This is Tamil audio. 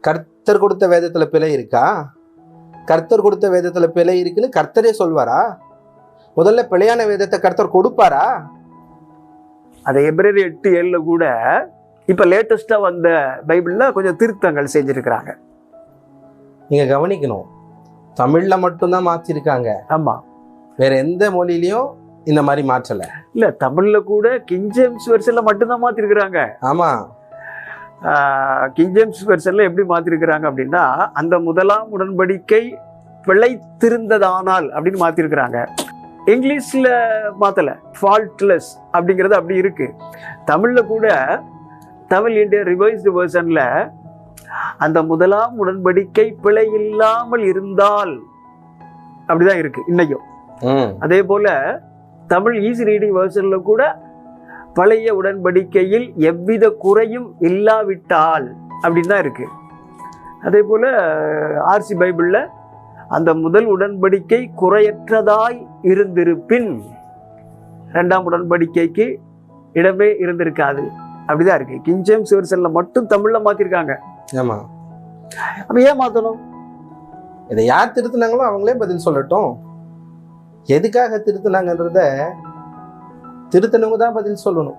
கர்த்தர் கொடுத்த வேதத்துல பிழை இருக்கா? கர்த்தர் கொடுத்த வேதத்துல பிழை இருக்குன்னு கர்த்தரே சொல்வாரா? முதல்ல பிழையான வேதத்தை கர்த்தர் கொடுப்பாரா? அது எபிரேர் எட்டு ஏழுல கூட இப்போ லேட்டஸ்ட்டாக வந்த பைபிளில் கொஞ்சம் திருத்தங்கள் செஞ்சுருக்கிறாங்க. நீங்க கவனிக்கணும். தமிழ்ல மட்டும்தான் மாத்திருக்காங்க. ஆமாம் வேற எந்த மொழியிலயும் இந்த மாதிரி மாற்றல. இல்லை தமிழில் கூட கிங் ஜேம்ஸ் வெர்ஷனில் மட்டும்தான் மாற்றிருக்கிறாங்க ஆமா. கிங் ஜேம்ஸ் வெர்ஷனில் எப்படி மாற்றிருக்கிறாங்க அப்படின்னா அந்த முதலாம் உடன்படிக்கை பிழைத்திருந்ததானால் அப்படின்னு மாற்றிருக்கிறாங்க இங்கிலீஷில் மாற்றலை ஃபால்ட்லெஸ் அப்படிங்கிறது அப்படி இருக்கு. தமிழில் கூட தமிழ் இந்தியா ரிவைஸ்டு வெர்ஷனில் அந்த முதலாம் உடன்படிக்கை பிழை இல்லாமல் இருந்தால் அப்படிதான் இருக்கு இன்னைக்கும். அதே போல தமிழ் ஈஸி ரீடிங் வெர்ஷன்ல கூட பழைய உடன்படிக்கையில் எவ்வித குறையும் இல்லாவிட்டால் அப்படின்னு தான் இருக்கு. அதே போல ஆர்சி பைபிள்ல அந்த முதல் உடன்படிக்கை குறையற்றதாய் இருந்திருப்பின் ரெண்டாம் உடன்படிக்கைக்கு இடமே இருந்திருக்காது. அப்படிதான் இருக்கு. கிங் ஜேம்ஸ் வெர்ஷன்ல மட்டும் தமிழ்ல மாத்திருக்காங்க. ஆமா. அப்ப ஏன் மாத்தணும்? இதை யார் திருத்துனாங்களோ அவங்களே பதில் சொல்லட்டும். எதுக்காக திருத்துனாங்கன்றத திருத்தணுங்க தான் பதில் சொல்லணும்.